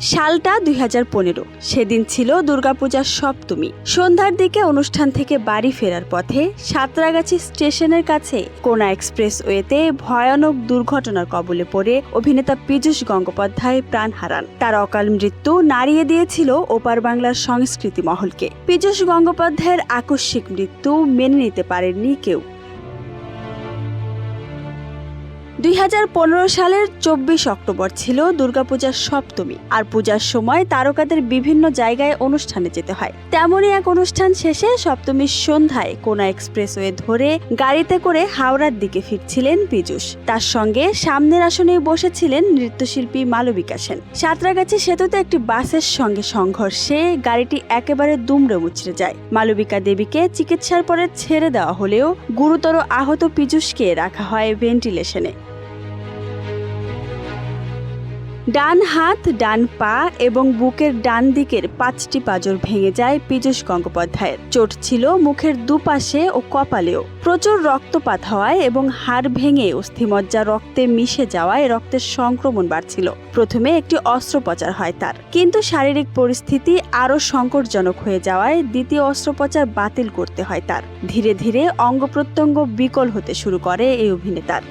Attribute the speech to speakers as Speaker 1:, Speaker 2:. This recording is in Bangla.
Speaker 1: সালটা দুই হাজার পনেরো। সেদিন ছিল দুর্গাপূজার সপ্তমী। সন্ধ্যার দিকে অনুষ্ঠান থেকে বাড়ি ফেরার পথে সাঁতরাগাছি স্টেশনের কাছে কোনা এক্সপ্রেস ওয়েতে ভয়ানক দুর্ঘটনার কবলে পড়ে অভিনেতা পীযূষ গঙ্গোপাধ্যায় প্রাণ হারান। তার অকাল মৃত্যু নাড়িয়ে দিয়েছিল ওপার বাংলার সংস্কৃতি মহলকে। পীযূষ গঙ্গোপাধ্যায়ের আকস্মিক মৃত্যু মেনে নিতে পারেননি কেউ। দুই হাজার পনেরো সালের চব্বিশ অক্টোবর ছিল দুর্গাপূজার সপ্তমী, আর পূজার সময় তারকাদের বিভিন্ন জায়গায় অনুষ্ঠানে যেতে হয়। তেমনই এক অনুষ্ঠান শেষে সপ্তমীর সন্ধ্যায় কোনা এক্সপ্রেসওয়ে ধরে গাড়িতে করে হাওড়ার দিকে ফিরছিলেন পীযূষ। তার সঙ্গে সামনের আসনেই বসেছিলেন নৃত্যশিল্পী মালবিকা সেন। সাঁতরাগাছি সেতুতে একটি বাসের সঙ্গে সংঘর্ষে গাড়িটি একেবারে দুমড়ে মুচড়ে যায়। মালবিকা দেবীকে চিকিৎসার পরে ছেড়ে দেওয়া হলেও গুরুতর আহত পীযূষকে রাখা হয় ভেন্টিলেশনে। ডান হাত, ডান পা এবং বুকের ডান দিকের পাঁচটি পাঁজর ভেঙে যায় পীযূষ গঙ্গোপাধ্যায়ের। চোট ছিল মুখের দুপাশে ও কপালেও। প্রচুর রক্তপাত হওয়ায় এবং হাড় ভেঙে অস্থিমজ্জা রক্তে মিশে যাওয়ায় রক্তের সংক্রমণ বাড়ছিল। প্রথমে একটি অস্ত্রোপচার হয় তার। কিন্তু শারীরিক পরিস্থিতি আরও সংকটজনক হয়ে যাওয়ায় দ্বিতীয় অস্ত্রোপচার বাতিল করতে হয় তার। ধীরে ধীরে অঙ্গ প্রত্যঙ্গ বিকল হতে শুরু করে এই অভিনেতার।